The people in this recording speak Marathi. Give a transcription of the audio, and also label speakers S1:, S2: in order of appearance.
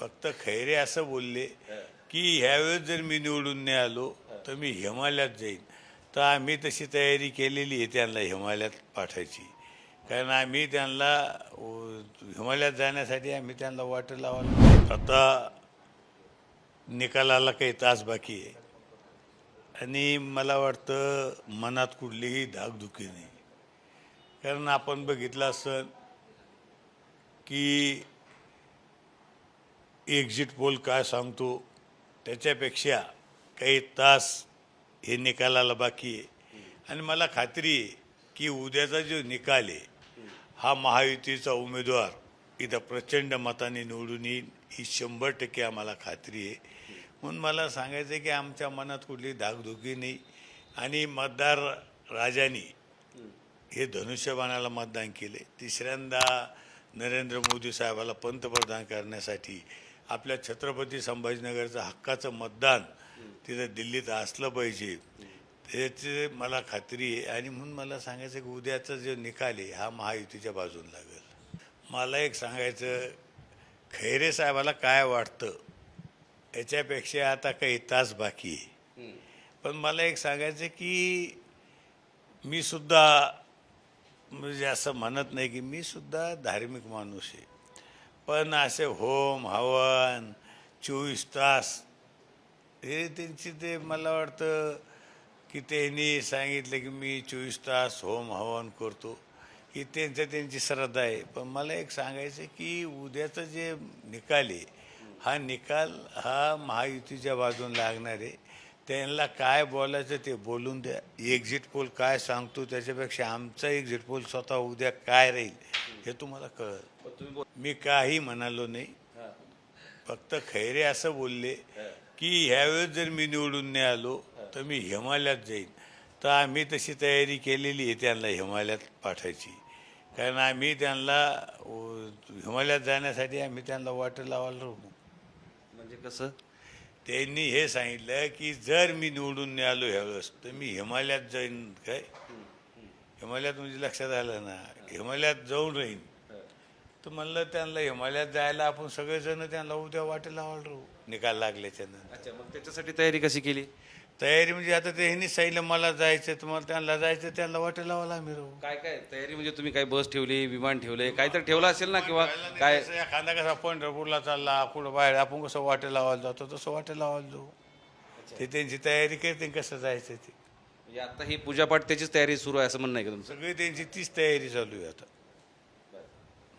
S1: फक्त खैरे असं बोलले की ह्यावेळेस जर मी निवडून नाही आलो तर मी हिमालयात जाईन. तर आम्ही तशी तयारी केलेली आहे त्यांना हिमालयात पाठायची. कारण आम्ही त्यांना हिमालयात जाण्यासाठी आम्ही त्यांना वाटं लावायला आता निकालाला काही तास बाकी आहे. आणि मला वाटतं मनात कुठलीही धाकधुकी नाही. कारण आपण बघितलं असं की एक्झिट पोल काय सांगतो त्याच्यापेक्षा काही तास हे निकालाला बाकी आहे. आणि मला खात्री आहे की उद्याचा जो निकाल आहे हा महायुतीचा उमेदवार इथं प्रचंड मताने निवडून येईल ही शंभर टक्के आम्हाला खात्री आहे. म्हणून मला सांगायचं आहे की आमच्या मनात कुठली धाकधुकी नाही. आणि मतदार राजानी हे धनुष्यबाणाला मतदान केले तिसऱ्यांदा नरेंद्र मोदी साहेबाला पंतप्रधान करण्यासाठी आपल्या छत्रपती संभाजीनगरचं हक्काचं मतदान तिथं दिल्लीत असलं पाहिजे. त्याची मला खात्री आहे. आणि म्हणून मला सांगायचं की उद्याचा जो निकाल आहे हा महायुतीच्या बाजून लागेल. मला एक सांगायचं खैरे साहेबाला काय वाटतं? याच्यापेक्षा आता काही तास बाकी आहे. पण मला एक सांगायचं की मी सुद्धा म्हणजे असं म्हणत नाही की मी सुद्धा धार्मिक माणूस आहे. पण असे होम हवन चोवीस तास हे त्यांची ते मला वाटतं की त्यांनी सांगितलं की मी चोवीस तास होम हवन करतो. ही त्यांचं त्यांची श्रद्धा आहे. पण मला एक सांगायचं की उद्याचं जे निकाल आहे हा निकाल हा महायुतीच्या बाजून लागणार आहे. त्यांना काय बोलायचं ते बोलून द्या. एक्झिट पोल काय सांगतो त्याच्यापेक्षा आमचा एक्झिट पोल स्वतः उद्या काय राहील हे तुम्हाला कळलं. मी काही म्हणालो नाही. फक्त खैरे असं बोलले की ह्यावेळेस जर मी निवडून नाही आलो तर मी हिमालयात जाईन. तर आम्ही तशी तयारी केलेली आहे त्यांना हिमालयात पाठायची. कारण आम्ही त्यांना हिमालयात जाण्यासाठी आम्ही त्यांना वाटं लावायला राहू.
S2: म्हणजे कसं?
S1: त्यांनी हे सांगितलं की जर मी निवडून नाही आलो ह्यावेळेस तर मी हिमालयात जाईन काय? हिमालयात म्हणजे लक्षात आलं ना हिमालयात जाऊन राहीन. तर म्हणलं त्यांना हिमालयात जायला आपण सगळेजण त्यांना उद्या वाटे लावायला राहू. निकाल लागल्याच्या नंतर.
S2: अच्छा मग त्याच्यासाठी तयारी कशी केली?
S1: तयारी म्हणजे आता ते ह्यांनी सांगितलं मला जायचं तुम्हाला त्यांना जायचं त्यांना वाटे लावायला आम्ही राहू.
S2: काय काय? तयारी म्हणजे तुम्ही काय बस ठेवली विमान ठेवले काहीतरी ठेवलं असेल ना किंवा काय?
S1: एखादा कसा पंढरपूरला चालला कुठं बाहेर आपण कसं वाटे लावायला जातो तसं वाटे लावायला जाऊ. ते त्यांची तयारी करते कसं जायचं ते.
S2: म्हणजे आता ही पूजापाठ त्याचीच तयारी सुरू आहे असं म्हणणं आहे का तुमचं?
S1: सगळी त्यांची तीच तयारी चालू आहे आता.